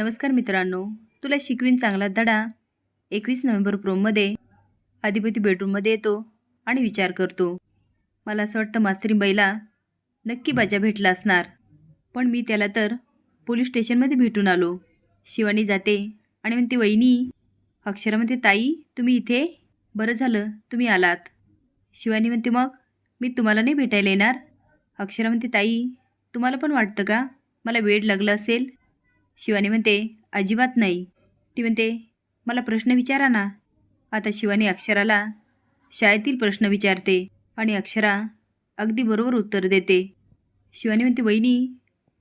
नमस्कार मित्रांनो तुला शिकवीन चांगला धडा एकवीस नोव्हेंबर प्रोममध्ये अधिपती बेडरूममध्ये येतो आणि विचार करतो. मला असं वाटतं मास्त्रीबाईला नक्की बाजा भेटला असणार. पण मी त्याला तर पोलीस स्टेशनमध्ये भेटून आलो. शिवानी जाते आणि म्हणते वहिनी अक्षरामध्ये ताई तुम्ही इथे? बरं झालं तुम्ही आलात. शिवानी म्हणते मग मी तुम्हाला नाही भेटायला येणार? अक्षरा म्हणते ताई तुम्हाला पण वाटतं का? मला वेळ लागला असेल शिवानी म्हणते अजिबात नाही. ती म्हणते मला प्रश्न विचारा ना. आता शिवानी अक्षराला शाळेतील प्रश्न विचारते आणि अक्षरा अगदी बरोबर उत्तर देते. शिवानी म्हणते वहिनी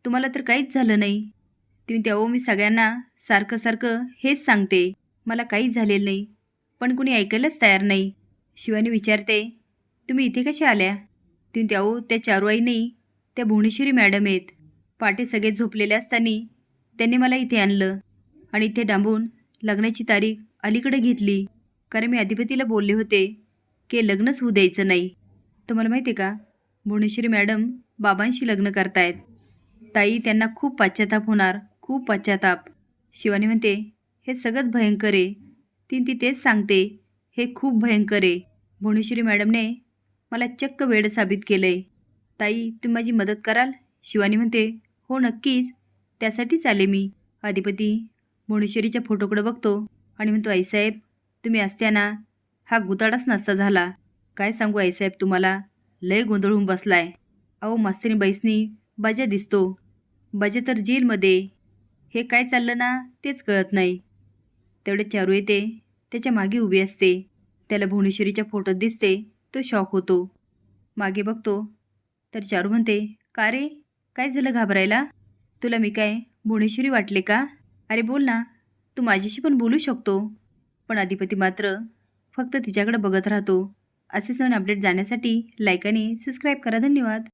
तुम्हाला तर काहीच झालं नाही. ती म्हणते अहो मी सगळ्यांना सारखं सारखं हेच सांगते. मला काहीच झालेलं नाही. पण कुणी ऐकायलाच तयार नाही. शिवानी विचारते तुम्ही इथे कशा आल्या? ती म्हणते अहो त्या चारुआई नाही त्या भुवनेश्वरी मॅडम आहेत. पाटे सगळे झोपलेले असताना त्यांनी मला इथे आणलं आणि इथे डांबून लग्नाची तारीख अलीकडे घेतली. कारण मी अधिपतीला बोलले होते की लग्नच होऊ द्यायचं नाही. तुम्हाला माहिती आहे का? भुवनेश्वरी मॅडम बाबांशी लग्न करतायत. ताई त्यांना खूप पाश्चाताप होणार खूप पाश्चाताप. शिवानी म्हणते हे सगळंच भयंकर आहे. ती ती तेच सांगते हे खूप भयंकर आहे. भुवनेश्वरी मॅडमने मला चक्क वेड साबित केलं आहे ताई तुम्ही माझी मदत कराल? शिवानी म्हणते हो नक्कीच. त्यासाठीच आले मी. अधिपती भुवनेश्वरीच्या फोटोकडे बघतो आणि म्हणतो आईसाहेब तुम्ही असत्याना हा गुताडाच नसता झाला. काय सांगू आईसाहेब तुम्हाला? लय गोंधळून बसलाय. अहो मास्तरी बैसनी बाजा दिसतो. बाजा तर जेलमध्ये. हे काय चाललं ना तेच कळत नाही. तेवढे चारू येते त्याच्यामागे उभी असते. त्याला भुवनेश्वरीच्या फोटोत दिसते तो शॉक होतो. मागे बघतो. तर चारू म्हणते का रे? काय झालं घाबरायला? तुला मी काय भुवनेश्वरी वाटले का? अरे बोल ना तू माझ्याशी पण बोलू शकतो. पण अधिपती मात्र फक्त तिच्याकडे बघत राहतो. असेच नवीन अपडेट जाण्यासाठी लाईक आणि सबस्क्राईब करा. धन्यवाद.